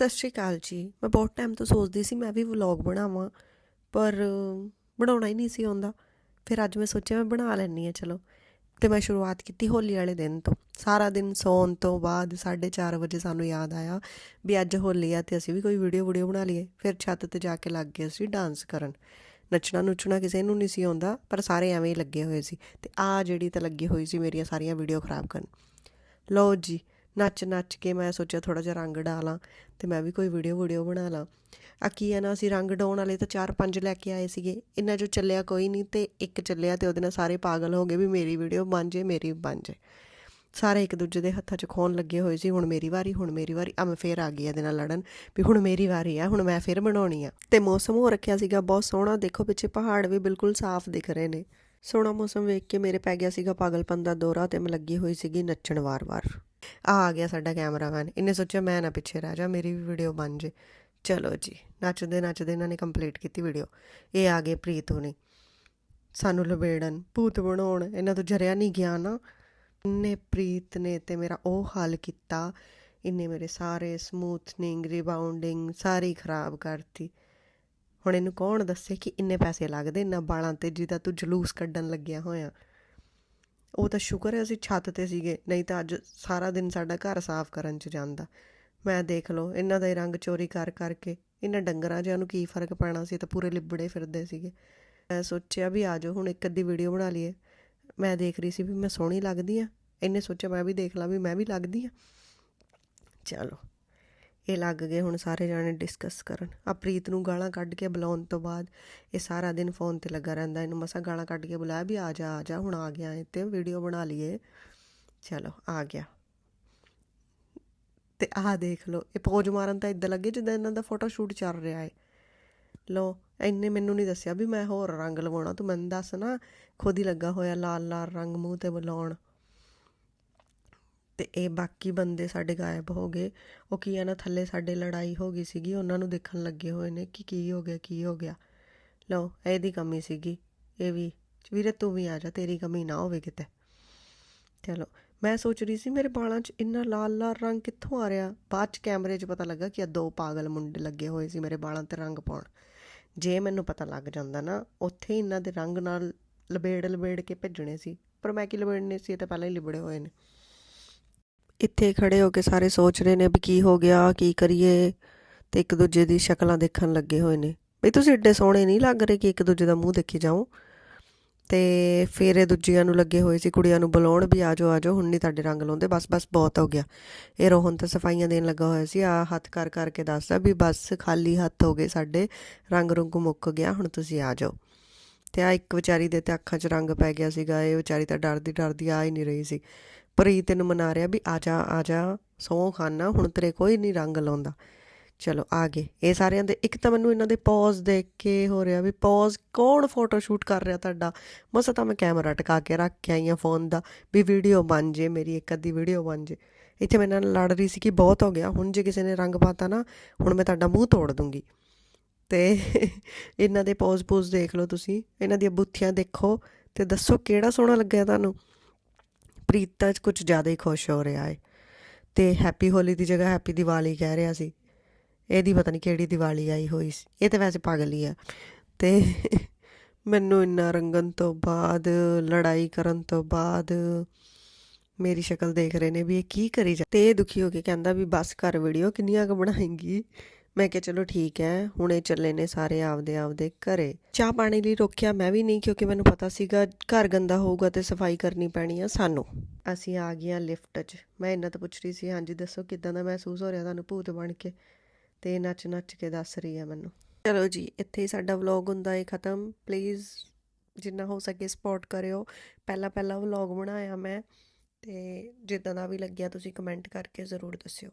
ਸਤਿ ਸ਼੍ਰੀ ਅਕਾਲ ਜੀ। ਮੈਂ ਬਹੁਤ ਟਾਈਮ ਤੋਂ ਸੋਚਦੀ ਸੀ, ਮੈਂ ਵੀ ਵਲੌਗ ਬਣਾਵਾਂ, ਪਰ ਬਣਾਉਣਾ ਹੀ ਨਹੀਂ ਸੀ ਆਉਂਦਾ। ਫਿਰ ਅੱਜ ਮੈਂ ਸੋਚਿਆ ਮੈਂ ਬਣਾ ਲੈਣੀ ਆ ਚਲੋ। ਤੇ ਮੈਂ ਸ਼ੁਰੂਆਤ ਕੀਤੀ ਹੋਲੀ ਵਾਲੇ ਦਿਨ ਤੋਂ। ਸਾਰਾ ਦਿਨ ਸੌਣ ਤੋਂ ਬਾਅਦ 4:30 ਵਜੇ ਸਾਨੂੰ ਯਾਦ ਆਇਆ ਵੀ ਅੱਜ ਹੋਲੀ ਆ ਤੇ ਅਸੀਂ ਵੀ ਕੋਈ ਵੀਡੀਓ ਵੀਡੀਓ ਬਣਾ ਲਈਏ। ਫਿਰ ਛੱਤ ਤੇ ਜਾ ਕੇ ਲੱਗ ਗਏ ਅਸੀਂ ਡਾਂਸ ਕਰਨ। ਨੱਚਣਾ ਨੁੱਚਣਾ ਕਿਸੇ ਨੂੰ ਨਹੀਂ ਸੀ ਆਉਂਦਾ, ਪਰ ਸਾਰੇ ਐਵੇਂ ਹੀ ਲੱਗੇ ਹੋਏ ਸੀ। ਤੇ ਆ ਜਿਹੜੀ ਤਾਂ ਲੱਗੀ ਹੋਈ ਸੀ ਮੇਰੀਆਂ ਸਾਰੀਆਂ ਵੀਡੀਓ ਖਰਾਬ ਕਰਨ। ਲਓ ਜੀ ਨੱਚ ਨੱਚ ਕੇ ਮੈਂ ਸੋਚਿਆ ਥੋੜਾ ਜਿਹਾ ਰੰਗ ਡਾਲਾਂ ਤੇ ਮੈਂ ਵੀ ਕੋਈ ਵੀਡੀਓ ਵੀਡੀਓ ਬਣਾ ਲਾਂ। ਆ ਕੀ ਹੈ ਨਾ, ਅਸੀਂ ਰੰਗ ਡਾਉਣ ਵਾਲੇ ਤਾਂ ਚਾਰ ਪੰਜ ਲੈ ਕੇ ਆਏ ਸੀਗੇ। ਇੰਨਾ ਜੋ ਚੱਲਿਆ ਕੋਈ ਨਹੀਂ ਤੇ ਇੱਕ ਚੱਲਿਆ ਤੇ ਉਹਦੇ ਨਾਲ ਸਾਰੇ ਪਾਗਲ ਹੋ ਗਏ ਵੀ ਮੇਰੀ ਵੀਡੀਓ ਬਣ ਜੇ, ਮੇਰੀ ਬਣ ਜੇ। ਸਾਰੇ ਇੱਕ ਦੂਜੇ ਦੇ ਹੱਥਾਂ 'ਚ ਖੋਣ ਲੱਗੇ ਹੋਏ ਸੀ, ਹੁਣ ਮੇਰੀ ਵਾਰੀ, ਹੁਣ ਮੇਰੀ ਵਾਰੀ। ਆ ਮੈਂ ਫੇਰ ਆ ਗਈ ਇਹਦੇ ਨਾਲ ਲੜਨ ਵੀ ਹੁਣ ਮੇਰੀ ਵਾਰੀ ਆ, ਹੁਣ ਮੈਂ ਫੇਰ ਬਣਾਉਣੀ ਆ। ਤੇ ਮੌਸਮ ਹੋ ਰੱਖਿਆ ਸੀਗਾ, ਬਹੁਤ ਸੋਹਣਾ। ਦੇਖੋ ਪਿੱਛੇ ਪਹਾੜ ਵੀ ਬਿਲਕੁਲ ਸਾਫ਼ ਦਿਖ ਰਹੇ ਨੇ। ਸੋਹਣਾ ਮੌਸਮ ਵੇਖ ਕੇ ਮੇਰੇ ਪੈ ਗਿਆ ਸੀਗਾ ਪਾਗਲਪਨ ਦਾ ਦੌਰਾ ਤੇ ਮੈਂ ਲੱਗੀ ਹੋਈ ਸੀਗੀ ਨੱਚਣ ਵਾਰ-ਵਾਰ। ਆ ਆ ਗਿਆ ਸਾਡਾ ਕੈਮਰਾਮੈਨ। ਇਹਨੇ ਸੋਚਿਆ ਮੈਂ ਨਾ ਪਿੱਛੇ ਰਹਿ ਜਾ, ਮੇਰੀ ਵੀ ਵੀਡੀਓ ਬਣ ਜੇ। ਚਲੋ ਜੀ, ਨੱਚਦੇ ਨੱਚਦੇ ਇਹਨਾਂ ਨੇ ਕੰਪਲੀਟ ਕੀਤੀ ਵੀਡੀਓ ਇਹ ਆ ਗਏ ਪ੍ਰੀਤ ਹੋਣੀ। ਸਾਨੂੰ ਲਬੇੜਨ, ਭੂਤ ਬਣਾਉਣ, ਇਹਨਾਂ ਤੋਂ ਜਰਿਆ ਨਹੀਂ ਗਿਆ ਨਾ। ਇਹਨੇ ਪ੍ਰੀਤ ਨੇ ਤੇ ਮੇਰਾ ਉਹ ਹਾਲ ਕੀਤਾ। ਇਹਨੇ ਮੇਰੇ ਸਾਰੇ ਸਮੂਥਨਿੰਗ ਰਿਬਾਉਂਡਿੰਗ ਸਾਰੀ ਖਰਾਬ ਕਰਤੀ। ਹੁਣ ਇਹਨੂੰ ਕੌਣ ਦੱਸੇ ਕਿ ਇੰਨੇ ਪੈਸੇ ਲੱਗਦੇ, ਇੰਨਾ ਬਾਲਾਂ ਤੇ ਜਿਹਦਾ ਤੂੰ ਜਲੂਸ ਕੱਢਣ ਲੱਗਿਆ ਹੋਇਆ। ਉਹ ਤਾਂ ਸ਼ੁਕਰ ਹੈ ਅਸੀਂ ਛੱਤ ਤੇ ਸੀਗੇ, ਨਹੀਂ ਤਾਂ ਅੱਜ ਸਾਰਾ ਦਿਨ ਸਾਡਾ ਘਰ ਸਾਫ਼ ਕਰਨ 'ਚ ਜਾਂਦਾ। ਮੈਂ ਦੇਖ ਲਓ, ਇਹਨਾਂ ਦਾ ਹੀ ਰੰਗ ਚੋਰੀ ਕਰ ਕਰਕੇ, ਇਹਨਾਂ ਡੰਗਰਾਂ ਜਿਹਾ ਨੂੰ ਕੀ ਫ਼ਰਕ ਪੈਣਾ ਸੀ ਤਾਂ ਪੂਰੇ ਲਿਬੜੇ ਫਿਰਦੇ ਸੀਗੇ। ਮੈਂ ਸੋਚਿਆ ਵੀ ਆ ਜਾਓ, ਹੁਣ ਇੱਕ ਅੱਧੀ ਵੀਡੀਓ ਬਣਾ ਲਈਏ। ਮੈਂ ਦੇਖ ਰਹੀ ਸੀ ਵੀ ਮੈਂ ਸੋਹਣੀ ਲੱਗਦੀ ਆ। ਇਹਨੇ ਸੋਚਿਆ, ਮੈਂ ਵੀ ਦੇਖ ਲਾਂ ਵੀ ਮੈਂ ਵੀ ਲੱਗਦੀ ਆ। ਚਲੋ। ਇਹ ਲੱਗ ਗਏ ਹੁਣ ਸਾਰੇ ਜਾਣੇ ਡਿਸਕਸ ਕਰਨ। ਆ ਪ੍ਰੀਤ ਨੂੰ ਗਾਲਾਂ ਕੱਢ ਕੇ ਬੁਲਾਉਣ ਤੋਂ ਬਾਅਦ ਇਹ ਸਾਰਾ ਦਿਨ ਫੋਨ ਤੇ ਲੱਗਾ ਰਹਿੰਦਾ। ਇਹਨੂੰ ਮਸਾ ਗਾਲਾਂ ਕੱਢ ਕੇ ਬੁਲਾਇਆ ਵੀ ਆ ਜਾ ਆ ਜਾ, ਹੁਣ ਆ ਗਿਆ ਇਹ ਤੇ ਵੀਡੀਓ ਬਣਾ ਲਈਏ। ਚਲੋ, ਆ ਗਿਆ। ਤੇ ਆਹ ਦੇਖ ਲਓ, ਇਹ ਪੋਜ ਮਾਰਨ ਤਾਂ ਇਦਾਂ ਲੱਗੇ ਜਿੱਦਾਂ ਇਹਨਾਂ ਦਾ ਫੋਟੋ ਸ਼ੂਟ ਚੱਲ ਰਿਹਾ ਹੈ ਲੋ ਇੰਨੇ ਮੈਨੂੰ ਨਹੀਂ ਦੱਸਿਆ ਵੀ ਮੈਂ ਹੋਰ ਰੰਗ ਲਵਾਉਣਾ। ਤੂੰ ਮੈਨੂੰ ਦੱਸ ਨਾ, ਖੁਦ ਹੀ ਲੱਗਾ ਹੋਇਆ ਲਾਲ ਲਾਲ ਰੰਗ ਮੂੰਹ ਤੇ ਬੁਲਾਉਣ। ਤੇ ਇਹ ਬਾਕੀ ਬੰਦੇ ਸਾਡੇ ਗਾਇਬ ਹੋ ਗਏ। ਉਹ ਕੀ ਹੈ ਨਾ, ਥੱਲੇ ਸਾਡੇ ਲੜਾਈ ਹੋ ਗਈ ਸੀਗੀ। ਉਹਨਾਂ ਨੂੰ ਦੇਖਣ ਲੱਗੇ ਹੋਏ ਨੇ ਕਿ ਕੀ ਹੋ ਗਿਆ, ਕੀ ਹੋ ਗਿਆ। ਲਓ ਇਹਦੀ ਕਮੀ ਸੀਗੀ। ਇਹ ਵੀ, ਵੀਰੇ ਤੂੰ ਵੀ ਆ ਜਾ, ਤੇਰੀ ਕਮੀ ਨਾ ਹੋਵੇ ਕਿਤੇ। ਚਲੋ, ਮੈਂ ਸੋਚ ਰਹੀ ਸੀ, ਮੇਰੇ ਬਾਲਾਂ 'ਚ ਇੰਨਾ ਲਾਲ ਲਾਲ ਰੰਗ ਕਿੱਥੋਂ ਆ ਰਿਹਾ? ਬਾਅਦ 'ਚ ਕੈਮਰੇ 'ਚ ਪਤਾ ਲੱਗਾ ਕਿ ਆ ਦੋ ਪਾਗਲ ਮੁੰਡੇ ਲੱਗੇ ਹੋਏ ਸੀ ਮੇਰੇ ਬਾਲਾਂ ਤੇ ਰੰਗ ਪਾਉਣ। ਜੇ ਮੈਨੂੰ ਪਤਾ ਲੱਗ ਜਾਂਦਾ ਨਾ, ਉੱਥੇ ਹੀ ਇਹਨਾਂ ਦੇ ਰੰਗ ਨਾਲ ਲਬੇੜ ਲਬੇੜ ਕੇ ਭੇਜਣੇ ਸੀ। ਪਰ ਮੈਂ ਕੀ ਲਬੇੜਨੇ ਸੀ? ਇਹ ਤਾਂ ਪਹਿਲਾਂ ਹੀ ਲਿਬੜੇ ਹੋਏ ਨੇ। ਇੱਥੇ ਖੜੇ ਹੋ ਕੇ ਸਾਰੇ ਸੋਚ ਰਹੇ ਨੇ ਵੀ ਕੀ ਹੋ ਗਿਆ, ਕੀ ਕਰੀਏ ਤੇ ਇੱਕ ਦੂਜੇ ਦੀ ਸ਼ਕਲਾਂ ਦੇਖਣ ਲੱਗੇ ਹੋਏ ਨੇ। ਵੀ ਤੁਸੀਂ ਏਡੇ ਸੋਹਣੇ ਨਹੀਂ ਲੱਗ ਰਹੇ ਕਿ ਇੱਕ ਦੂਜੇ ਦਾ ਮੂੰਹ ਦੇਖੀ ਜਾਓ? ਤੇ ਫਿਰ ਇਹ ਦੂਜਿਆਂ ਨੂੰ ਲੱਗੇ ਹੋਏ ਸੀ, ਕੁੜੀਆਂ ਨੂੰ ਬੁਲਾਉਣ ਵੀ ਆਜੋ ਆਜੋ ਹੁਣ ਨਹੀਂ ਤੁਹਾਡੇ ਰੰਗ ਲਾਉਂਦੇ, ਬਸ ਬਸ ਬਹੁਤ ਹੋ ਗਿਆ। ਇਹ ਰੋਹਨ ਤਾਂ ਸਫਾਈਆਂ ਦੇਣ ਲੱਗਾ ਹੋਇਆ ਸੀ ਆ ਹੱਥ ਕਰ ਕਰਕੇ ਦੱਸਦਾ ਵੀ ਬਸ ਖਾਲੀ ਹੱਥ ਹੋ ਗਏ ਸਾਡੇ, ਰੰਗ ਰੁੰਗ ਮੁੱਕ ਗਿਆ, ਹੁਣ ਤੁਸੀਂ ਆ ਜਾਓ। ਤੇ ਆ ਇੱਕ ਵਿਚਾਰੀ ਦੇ ਤੇ ਅੱਖਾਂ 'ਚ ਰੰਗ ਪੈ ਗਿਆ ਸੀਗਾ, ਇਹ ਵਿਚਾਰੀ ਤਾਂ ਡਰਦੀ ਡਰਦੀ ਆ ਹੀ ਨਹੀਂ ਰਹੀ ਸੀ। ਪ੍ਰੀਤ ਨੂੰ ਮਨਾ ਰਿਹਾ ਵੀ ਆ ਜਾ ਆ ਜਾ, ਸੌ ਖਾਨਾ, ਹੁਣ ਤੇਰੇ ਕੋਈ ਨਹੀਂ ਰੰਗ ਲਾਉਂਦਾ। ਚਲੋ, ਆ ਗਏ। ਇਹ ਸਾਰਿਆਂ ਦੇ, ਇੱਕ ਤਾਂ ਮੈਨੂੰ ਇਹਨਾਂ ਦੇ ਪੌਜ਼ ਦੇਖ ਕੇ ਹੋ ਰਿਹਾ ਵੀ ਪੌਜ਼ ਕੌਣ ਫੋਟੋ ਸ਼ੂਟ ਕਰ ਰਿਹਾ ਤੁਹਾਡਾ? ਮਸਾ ਤਾਂ ਮੈਂ ਕੈਮਰਾ ਟਿਕਾ ਕੇ ਰੱਖ ਕੇ ਆਈ ਆ ਫੋਨ ਦਾ ਵੀ ਵੀਡੀਓ ਬਣ ਜੇ, ਮੇਰੀ ਇੱਕ ਅੱਧੀ ਵੀਡੀਓ ਬਣ ਜੇ। ਇੱਥੇ ਮੈਂ ਇਹਨਾਂ ਨਾਲ ਲੜ ਰਹੀ ਸੀ ਕਿ ਬਹੁਤ ਹੋ ਗਿਆ, ਹੁਣ ਜੇ ਕਿਸੇ ਨੇ ਰੰਗ ਪਾਤਾ ਨਾ, ਹੁਣ ਮੈਂ ਤੁਹਾਡਾ ਮੂੰਹ ਤੋੜ ਦੂੰਗੀ। ਤੇ ਇਹਨਾਂ ਦੇ ਪੋਜ਼ ਪੌਜ਼ ਦੇਖ ਲਓ ਤੁਸੀਂ। ਇਹਨਾਂ ਦੀਆਂ ਬੁੱਥੀਆਂ ਦੇਖੋ ਤੇ ਦੱਸੋ ਕਿਹੜਾ ਸੋਹਣਾ ਲੱਗਿਆ ਤੁਹਾਨੂੰ? ਪ੍ਰੀਤ ਤਾਂ ਕੁਝ ਜ਼ਿਆਦਾ ਹੀ ਖੁਸ਼ ਹੋ ਰਿਹਾ ਹੈ ਤੇ ਹੈਪੀ ਹੋਲੀ ਦੀ ਜਗ੍ਹਾ ਹੈਪੀ ਦੀਵਾਲੀ ਕਹਿ ਰਿਹਾ ਸੀ। ਇਹਦੀ ਪਤਾ ਨਹੀਂ ਕਿਹੜੀ ਦੀਵਾਲੀ ਆਈ ਹੋਈ ਸੀ। ਇਹ ਤਾਂ ਵੈਸੇ ਪਾਗਲ ਹੀ ਆ। ਤੇ ਮੈਨੂੰ ਇੰਨਾ ਰੰਗਨ ਤੋਂ ਬਾਅਦ, ਲੜਾਈ ਕਰਨ ਤੋਂ ਬਾਅਦ ਮੇਰੀ ਸ਼ਕਲ ਦੇਖ ਰਹੇ ਨੇ ਵੀ ਇਹ ਕੀ ਕਰੀ ਜਾ ਤੇ ਇਹ ਦੁਖੀ ਹੋ ਕੇ ਕਹਿੰਦਾ ਵੀ ਬਸ ਕਰ ਵੀਡੀਓ, ਕਿੰਨੀਆਂ ਕੁ ਬਣਾਏਂਗੀ। ਮੈਂ ਕਿਹਾ ਚਲੋ ਠੀਕ ਹੈ, ਹੁਣੇ ਚੱਲੇ ਨੇ ਸਾਰੇ ਆਪਦੇ ਆਪਦੇ ਘਰੇ। ਚਾਹ ਪਾਣੀ ਲਈ ਰੋਕਿਆ ਮੈਂ ਵੀ ਨਹੀਂ ਕਿਉਂਕਿ ਮੈਨੂੰ ਪਤਾ ਸੀਗਾ ਘਰ ਗੰਦਾ ਹੋਊਗਾ ਤੇ ਸਫ਼ਾਈ ਕਰਨੀ ਪੈਣੀ ਆ ਸਾਨੂੰ। ਅਸੀਂ ਆ ਗਈਆਂ ਲਿਫਟ 'ਚ। ਮੈਂ ਇਹਨਾਂ ਤੋਂ ਪੁੱਛ ਰਹੀ ਸੀ, ਹਾਂਜੀ ਦੱਸੋ ਕਿਦਾਂ ਦਾ ਮਹਿਸੂਸ ਹੋ ਰਿਹਾ ਤੁਹਾਨੂੰ ਭੂਤ ਬਣ ਕੇ? ਤੇ ਨੱਚ ਨੱਚ ਕੇ ਦੱਸ ਰਹੀ ਆ ਮੈਨੂੰ। ਚਲੋ ਜੀ, ਇੱਥੇ ਹੀ ਸਾਡਾ ਵਲੌਗ ਹੁੰਦਾ ਹੈ ਖਤਮ। ਪਲੀਜ਼ ਜਿੰਨਾ ਹੋ ਸਕੇ ਸਪੋਰਟ ਕਰਿਓ। ਪਹਿਲਾ ਪਹਿਲਾ ਵਲੌਗ ਬਣਾਇਆ ਮੈਂ ਤੇ ਜਿੱਦਾਂ ਦਾ ਵੀ ਲੱਗਿਆ ਤੁਸੀਂ ਕਮੈਂਟ ਕਰਕੇ ਜ਼ਰੂਰ ਦੱਸਿਓ।